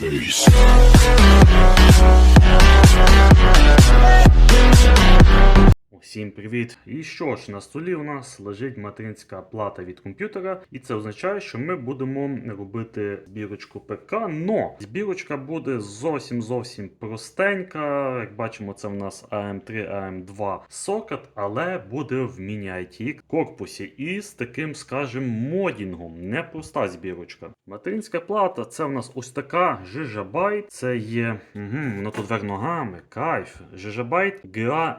Peace. Всім привіт! І що ж, на столі у нас лежить материнська плата від комп'ютера, і це означає, що ми будемо робити збірочку ПК. Но збірочка буде зовсім зовсім простенька. Як бачимо, це в нас AM3, AM2 сокет, але буде в міні-IT корпусі і з таким, скажімо, модінгом. Непроста збірочка. Материнська плата це в нас ось така Gigabyte. Це є. Угу, воно тут вверх ногами. Кайф. Gigabyte GA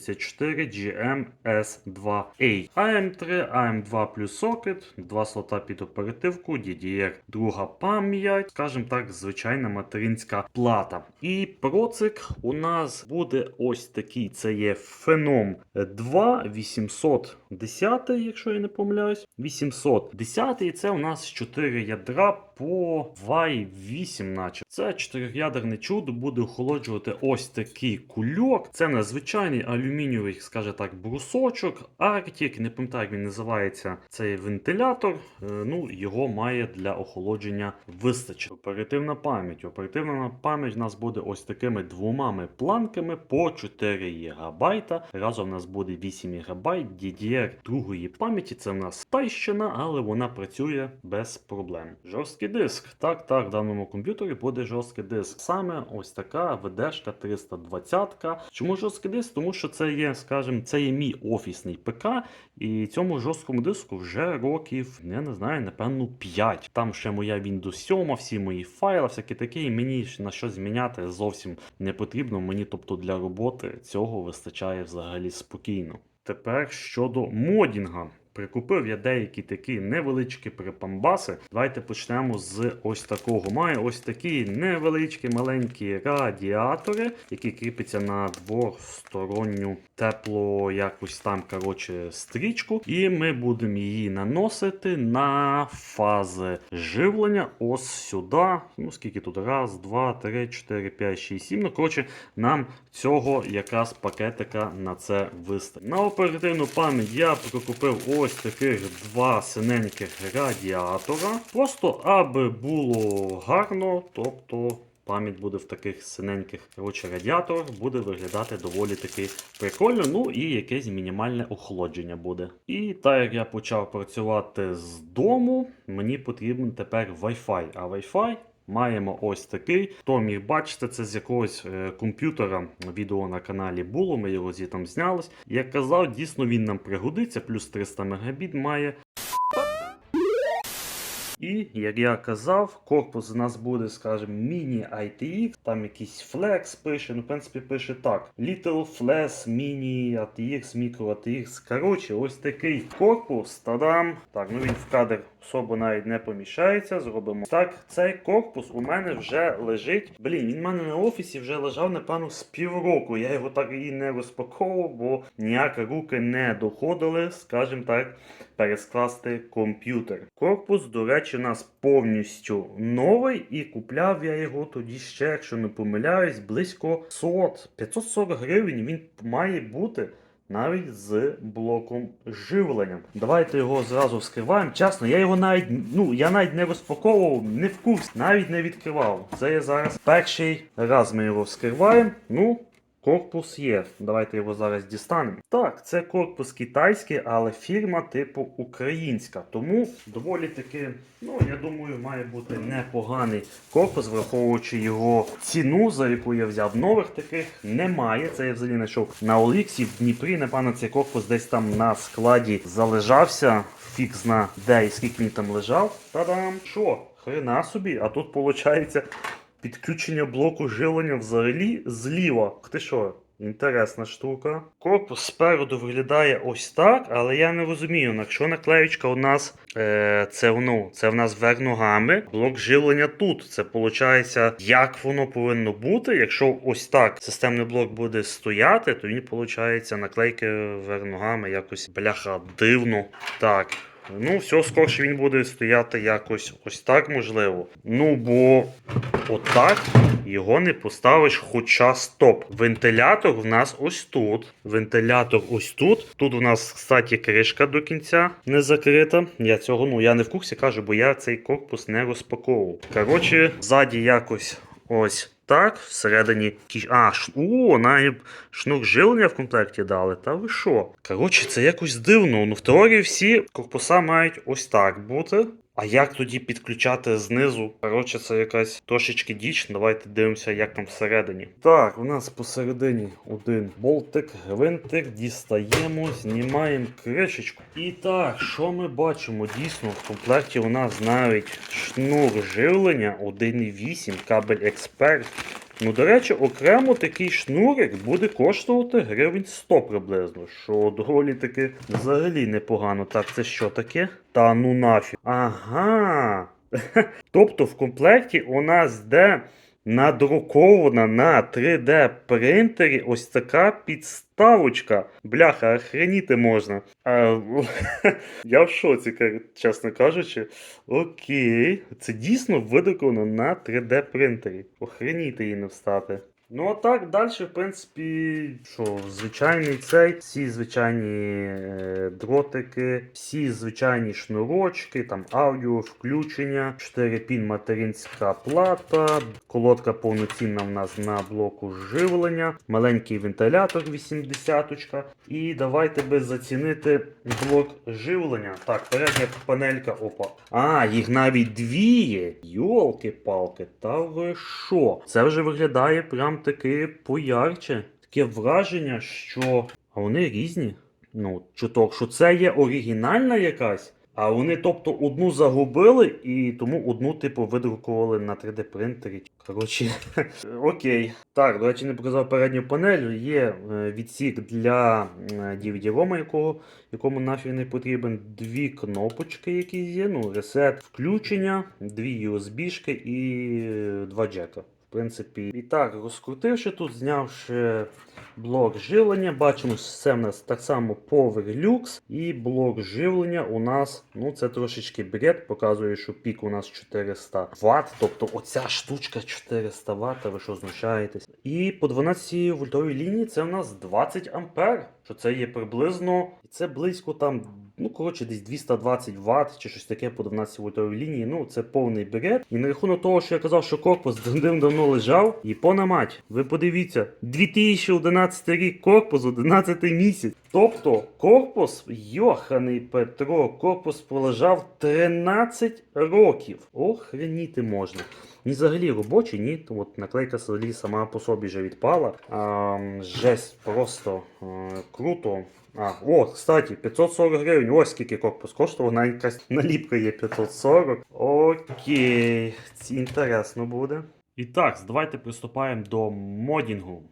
MA74 GMS2A. AM3, AM2 плюс сокет, два слота під оперативку, DDR, друга пам'ять, скажімо так, звичайна материнська плата. І процик у нас буде ось такий. Це є Phenom 2 810, якщо я не помиляюсь. 810 і це у нас 4 ядра по VAI 8, наче. Це 4-ядерне чудо буде охолоджувати ось такий кульок. Це надзвичайний алюмінієвий, скаже так, брусочок. Arctic, не пам'ятаю, як він називається цей вентилятор. Е, Ну, його має для охолодження вистачити. Оперативна пам'ять. Оперативна пам'ять у нас буде ось такими двома планками по 4 ГБ. Разом у нас буде 8 ГБ DDR другої пам'яті. Це в нас тайщина, але вона працює без проблем. Жорсткий диск. Так, так, в даному комп'ютері буде жорсткий диск. Саме ось така VD 320. Чому жорсткий диск? Тому що це є, скажімо, це є мій офісний ПК, і цьому жорсткому диску вже років, я не знаю, напевно, 5. Там ще моя Windows 7, всі мої файли, всякі такі, і мені на щось зміняти зовсім не потрібно. Мені, тобто, для роботи цього вистачає взагалі спокійно. Тепер щодо модінга. Прикупив я деякі такі невеличкі припамбаси. Давайте почнемо з ось такого. Маю ось такі невеличкі маленькі радіатори, які кріпляться на двосторонню тепло якусь там коротше, стрічку. І ми будемо її наносити на фази живлення. Ось сюди. Ну, скільки тут? Раз, два, три, чотири, п'ять, шість, сім. Ну, коротше, нам цього якраз пакетика на це вистачить. На оперативну пам'ять я прикупив ось таких два синеньких радіатора. Просто аби було гарно, тобто. Пам'ять буде в таких синеньких коротше, радіаторах, буде виглядати доволі таки прикольно. Ну і якесь мінімальне охолодження буде. І так як я почав працювати з дому, мені потрібен тепер Wi-Fi. А Wi-Fi Маємо ось такий. Хто міг бачити, це з якогось е, комп'ютера відео на каналі було. Ми його зі там знялись. Як казав, дійсно він нам пригодиться, плюс 300 Мбіт має. І, як я казав, корпус у нас буде, скажімо, міні ITX, там якийсь Flex пише, ну, в принципі, пише так. Little Flex, Mini ATX, Micro ATX. Коротше, ось такий корпус. Тадам. Так, ну він в кадр особо навіть не поміщається. Зробимо так. Цей корпус у мене вже лежить. Блін, він в мене на офісі вже лежав, напевно, з півроку. Я його так і не розпаковував, бо ніякі руки не доходили, скажімо так, перескласти комп'ютер. Корпус, до речі, у нас повністю новий, і купляв я його тоді ще, якщо не помиляюсь, близько 100, 540 гривень він має бути. Навіть з блоком живлення. Давайте його зразу вскриваємо. Чесно, я його навіть ну я навіть не розпаковував, не в курсі, навіть не відкривав. Це я зараз перший раз ми його вскриваємо. Ну, корпус є. Давайте його зараз дістанемо. Так, це корпус китайський, але фірма типу українська. Тому доволі таки, ну я думаю, має бути непоганий корпус, враховуючи його ціну, за яку я взяв. Нових таких немає. Це я взагалі знайшов на Оліксі в Дніпрі. Напевно, цей корпус десь там на складі залежався. Фік зна де і скільки він там лежав. Та-дам! Що? Хрена собі, а тут виходить підключення блоку живлення взагалі зліва. Ти що? Інтересна штука. Корпус спереду виглядає ось так, але я не розумію, якщо наклеючка у нас е, це, ну, це в нас вверх ногами, блок живлення тут. Це виходить, як воно повинно бути. Якщо ось так системний блок буде стояти, то він, виходить, наклейки вверх ногами якось бляха дивно. Так. Ну, все, скорше він буде стояти якось ось так, можливо. Ну, бо отак його не поставиш, хоча стоп. Вентилятор в нас ось тут. Вентилятор ось тут. Тут у нас, кстати, кришка до кінця не закрита. Я цього, ну, я не в курсі кажу, бо я цей корпус не розпаковував. Коротше, ззаді якось ось. Так, всередині А, ш... о, навіть шнур живлення в комплекті дали. Та ви що? Коротше, це якось дивно. Ну, в теорії всі корпуса мають ось так бути. А як тоді підключати знизу? Коротше, це якась трошечки діч. Давайте дивимося, як там всередині. Так, у нас посередині один болтик, гвинтик, дістаємо, знімаємо кришечку. І так, що ми бачимо? Дійсно, в комплекті у нас навіть шнур живлення 1.8, кабель експерт. Ну, до речі, окремо такий шнурик буде коштувати гривень 100 приблизно, що доволі таки взагалі непогано. Так, це що таке? Та ну нафіг. Ага. Тобто в комплекті у нас йде надрукована на 3D принтері ось така підставочка. Бляха, охреніти можна. А, я в шоці, чесно кажучи. Окей, це дійсно видруковано на 3D принтері. Охреніти її не встати. Ну а так, далі, в принципі, що, звичайний цей, всі звичайні е, дротики, всі звичайні шнурочки, там аудіо, включення, 4 пін материнська плата, колодка повноцінна в нас на блоку живлення, маленький вентилятор 80-ка. І давайте би зацінити блок живлення. Так, передня панелька, опа. А, їх навіть дві. Йолки-палки, та ви що? Це вже виглядає прям таки поярче. Таке враження, що. А вони різні. Ну, чуток, що це є оригінальна якась. А вони, тобто, одну загубили і тому одну, типу, видрукували на 3D принтері. Коротше, окей. Так, до речі, не показав передню панель. Є е, відсік для DVD-рома, якого, якому нафіг не потрібен. Дві кнопочки, які є. Ну, ресет включення, дві USB-шки і е, два джека. Принципі, і так, розкрутивши тут, знявши блок живлення, бачимо, що це в нас так само Power Lux і блок живлення у нас, ну це трошечки бред, показує, що пік у нас 400 Вт, тобто оця штучка 400 Вт, ви що знущаєтесь. І по 12 вольтовій лінії це у нас 20 ампер, що це є приблизно, і це близько там, ну коротше, десь 220 Вт чи щось таке по 12 вольтовій лінії. Ну це повний бред. І на рахунок того, що я казав, що корпус давним-давно лежав, і пона мать, ви подивіться, 2011 рік корпус, 11 місяць. Тобто корпус, йоханий Петро, корпус пролежав 13 років. Охреніти можна. Ні, взагалі робочі, ні. От наклейка взагалі сама по собі вже відпала. А, жесть, просто а, круто. А, о, кстати, 540 гривень. Ось скільки корпус коштував, навіть якась наліпка є 540. Окей, це інтересно буде. І так, давайте приступаємо до модінгу.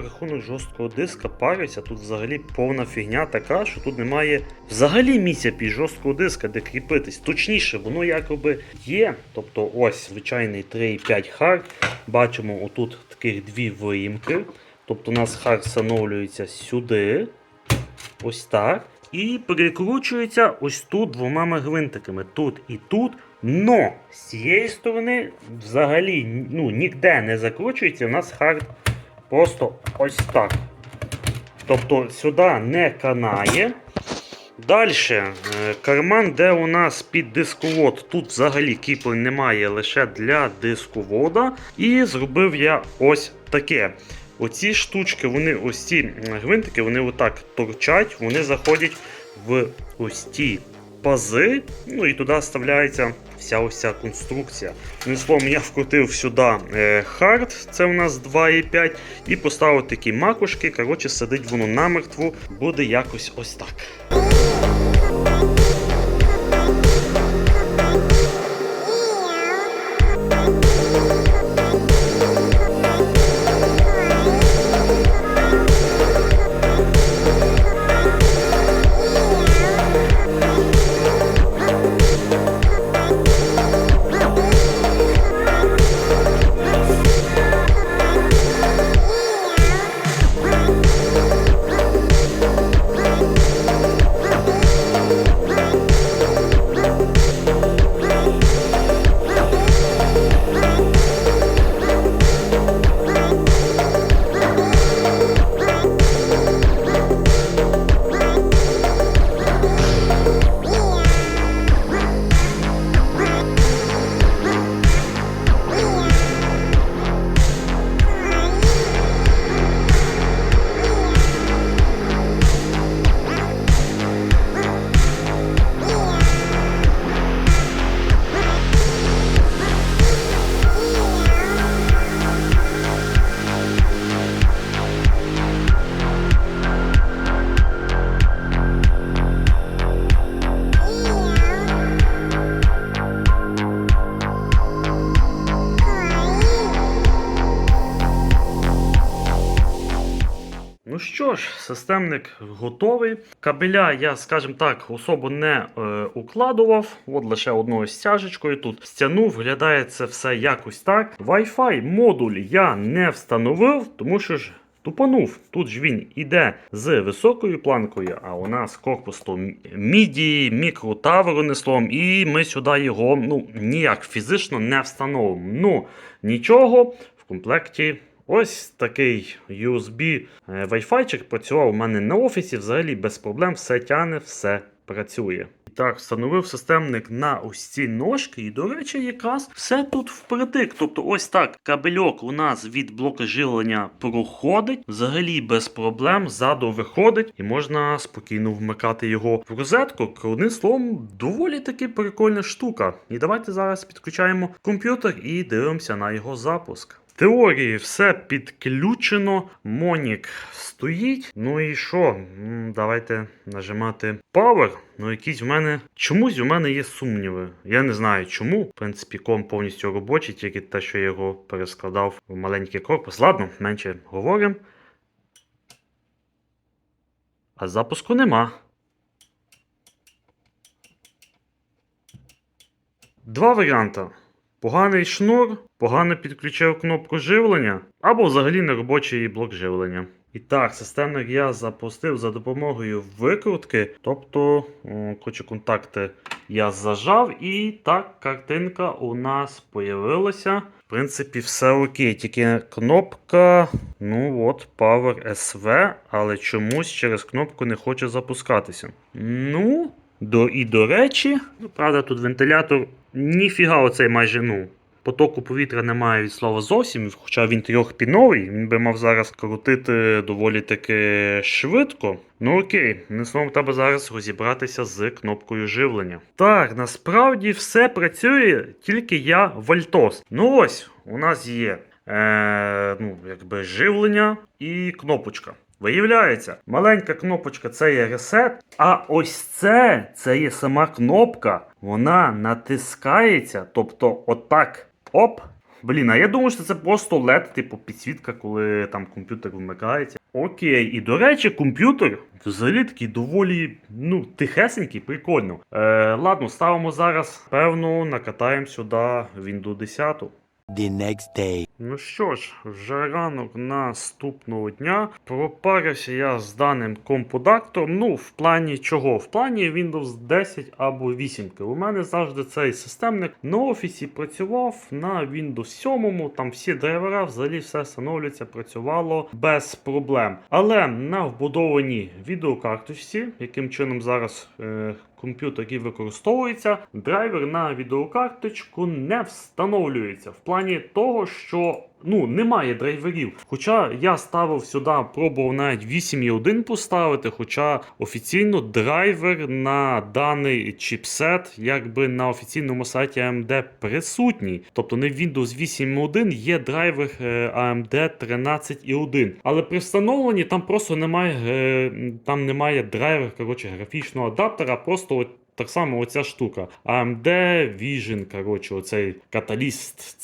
Рахунок жорсткого диска, парюся. Тут взагалі повна фігня така, що тут немає взагалі місця під жорсткого диска, де кріпитись. Точніше, воно якоби є. Тобто ось звичайний 3,5 хард. Бачимо отут таких дві виїмки. Тобто у нас хард встановлюється сюди. Ось так. І перекручується ось тут двома гвинтиками. Тут і тут. Но з цієї сторони взагалі ну, ніде не закручується. У нас хард просто ось так. Тобто сюди не канає. Далі карман, де у нас під дисковод. Тут взагалі кріплень немає лише для дисковода. І зробив я ось таке. Оці штучки, вони ось ці гвинтики, вони отак торчать, вони заходять в ось ті пази, ну і туди вставляється вся ось ця конструкція. Ну, словом, я вкрутив сюди е, хард, це у нас 2,5, і поставив такі макушки. Коротше, сидить воно намертво, буде якось ось так. Що ж, системник готовий. Кабеля я, скажімо так, особо не е, укладував. От лише одною стяжечкою тут стягнув. Виглядає це все якось так. Wi-Fi модуль я не встановив, тому що ж. Тупанув. Тут ж він іде з високою планкою, а у нас корпус то міді, мікротавер унеслом, і ми сюди його ну, ніяк фізично не встановимо. Ну, нічого, в комплекті Ось такий USB е, Wi-Fi працював у мене на офісі, взагалі без проблем все тяне, все працює. Так, встановив системник на ось ці ножки, і, до речі, якраз все тут впритик. Тобто, ось так кабельок у нас від блока живлення проходить, взагалі без проблем, ззаду виходить, і можна спокійно вмикати його в розетку. Одним словом, доволі таки прикольна штука. І давайте зараз підключаємо комп'ютер і дивимося на його запуск. Теорії все підключено, Монік стоїть. Ну і що? Давайте нажимати Power. Ну, якісь в мене. Чомусь у мене є сумніви. Я не знаю чому. В принципі, ком повністю робочий, тільки те, що я його перескладав в маленький корпус. Ладно, менше говоримо. А запуску нема. Два варіанти. Поганий шнур, погано підключив кнопку живлення, або взагалі неробочий блок живлення. І так, системник я запустив за допомогою викрутки, тобто, коротше, контакти я зажав, і так, картинка у нас появилася. В принципі, все окей, тільки кнопка, ну от, Power SV, але чомусь через кнопку не хоче запускатися. Ну, до, і до речі, ну, правда, тут вентилятор ніфіга оцей майже ну. Потоку повітря немає від слова зовсім, хоча він трьохпіновий, він би мав зараз крутити доволі таки швидко. Ну окей, не словом треба зараз розібратися з кнопкою живлення. Так, насправді все працює, тільки я вальтос. Ну ось, у нас є е, ну, якби живлення і кнопочка. Виявляється, маленька кнопочка це є ресет, а ось це, це є сама кнопка. Вона натискається, тобто отак. Оп, Блін, а я думаю, що це просто LED, типу підсвітка, коли там комп'ютер вмикається. Окей, і до речі, комп'ютер взагалі такий доволі ну, тихесенький, прикольно. Е, ладно, ставимо зараз, певно, накатаємо сюди Windows 10. the next day. Ну що ж, вже ранок наступного дня. Пропарився я з даним компудактором. Ну, в плані чого? В плані Windows 10 або 8. У мене завжди цей системник на офісі працював на Windows 7. Там всі драйвера, взагалі все встановлюється, працювало без проблем. Але на вбудованій відеокарточці, яким чином зараз. Е, комп'ютер, який використовується, драйвер на відеокарточку не встановлюється. В плані того, що ну, немає драйверів. Хоча я ставив сюди, пробував навіть 8.1 поставити, хоча офіційно драйвер на даний чіпсет, якби на офіційному сайті AMD присутній. Тобто не в Windows 8.1 є драйвер е, AMD 13.1. Але при встановленні там просто немає, е, там немає драйвер коротше, графічного адаптера, просто от так само оця штука. AMD Vision, коротше, оцей каталіст,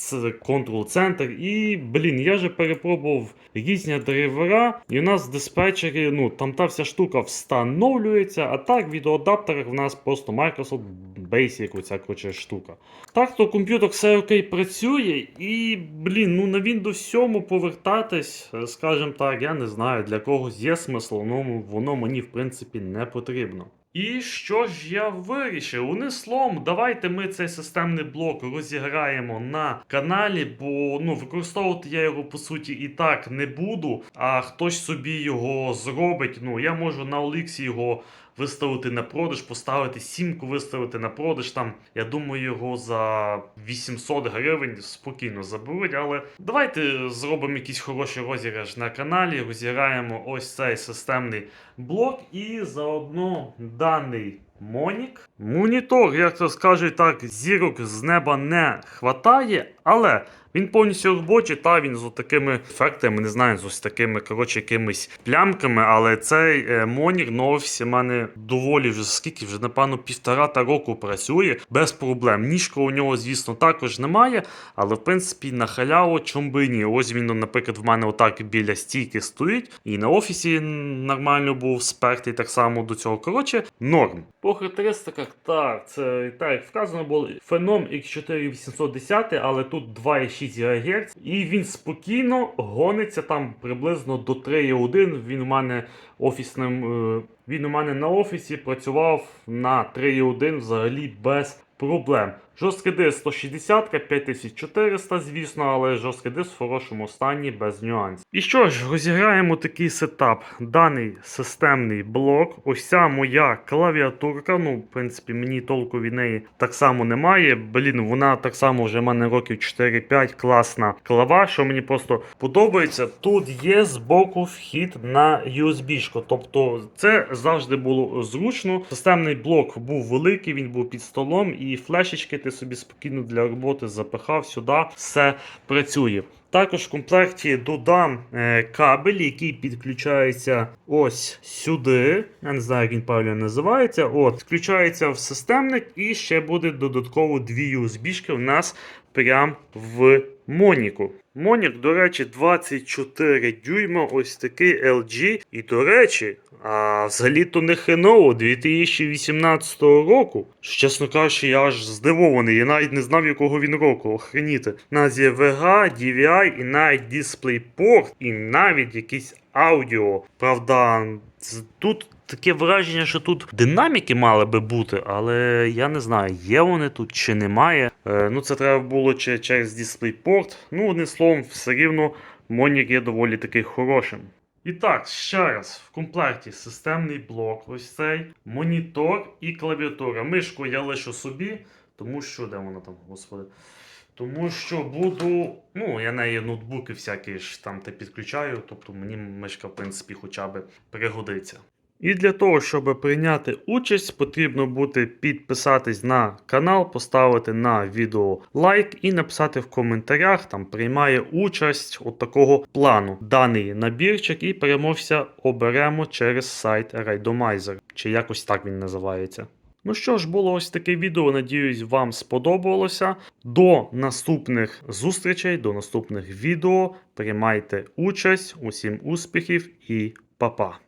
Center. І, блін, я же перепробував різні драйвера, і у нас в диспетчері, ну, там та вся штука встановлюється, а так в відеоадаптерах в нас просто Microsoft Basic, оця коротше, штука. Так, то комп'ютер все окей працює, і, блін, ну на Windows 7 повертатись, скажімо так, я не знаю, для когось є смисл, ну воно мені в принципі не потрібно. І що ж я вирішив? Уни словом, давайте ми цей системний блок розіграємо на каналі, бо ну використовувати я його по суті і так не буду. А хтось собі його зробить. Ну я можу на Оліксі його виставити на продаж, поставити сімку, виставити на продаж. Там я думаю, його за 800 гривень спокійно заберуть. Але давайте зробимо якийсь хороший розіграш на каналі. Розіграємо ось цей системний блок і заодно даний. Монік. Монітор, як то скажуть так, зірок з неба не хватає, але він повністю робочий, та він з такими ефектами, не знаю, з ось такими коротше якимись плямками. Але цей на офісі в мене доволі вже скільки, вже напевно півтора та року працює без проблем. Ніжка у нього, звісно, також немає, але в принципі на халяву чом би ні. Ось він, наприклад, в мене отак біля стійки стоїть, і на офісі нормально був спертий так само до цього. Коротше, норм. По характеристиках, так, це так вказано було Phenom X4810, але тут 2,6 ГГц, і він спокійно гониться там приблизно до 3,1. Він у мене офісним. е, Він у мене на офісі працював на 3,1 взагалі без проблем. Жорсткий диск 160, 5400, звісно, але жорсткий диск в хорошому стані без нюансів. І що ж, розіграємо такий сетап. Даний системний блок. Ось ця моя клавіатурка. Ну, в принципі, мені толку від неї так само немає. Блін, вона так само вже в мене років 4-5 класна клава, що мені просто подобається. Тут є збоку вхід на USB. Тобто це завжди було зручно. Системний блок був великий, він був під столом, і флешечки ти собі спокійно для роботи запихав сюди, все працює. Також в комплекті додам е, кабель, який підключається ось сюди. Я не знаю, як він правильно називається. От, включається в системник, і ще буде додатково дві USB-шки у нас прямо в Моніку. Монік, до речі, 24 дюйма, ось такий LG. І до речі, а взагалі-то не хреново 2018 року. Чесно кажучи, я аж здивований. Я навіть не знав, якого він року. Охреніти. У нас є VGA, DVI і навіть DisplayPort, і навіть якийсь аудіо. Правда, тут таке враження, що тут динаміки мали би бути, але я не знаю, є вони тут чи немає. Е, ну, це треба було чи через DisplayPort. Ну, одним словом, все рівно Монік є доволі такий хорошим. І так, ще раз, в комплекті системний блок, ось цей, монітор і клавіатура. Мишку я лишу собі, тому що де вона там, господи. Тому що буду. Ну, я неї ноутбуки всякі ж там те підключаю, тобто мені мишка, в принципі, хоча б пригодиться. І для того, щоб прийняти участь, потрібно буде підписатись на канал, поставити на відео лайк і написати в коментарях, там приймає участь от такого плану даний набірчик, і переможця оберемо через сайт Randomizer, чи якось так він називається. Ну що ж, було ось таке відео. Надіюсь, вам сподобалося. До наступних зустрічей, до наступних відео. Приймайте участь, усім успіхів і па-па.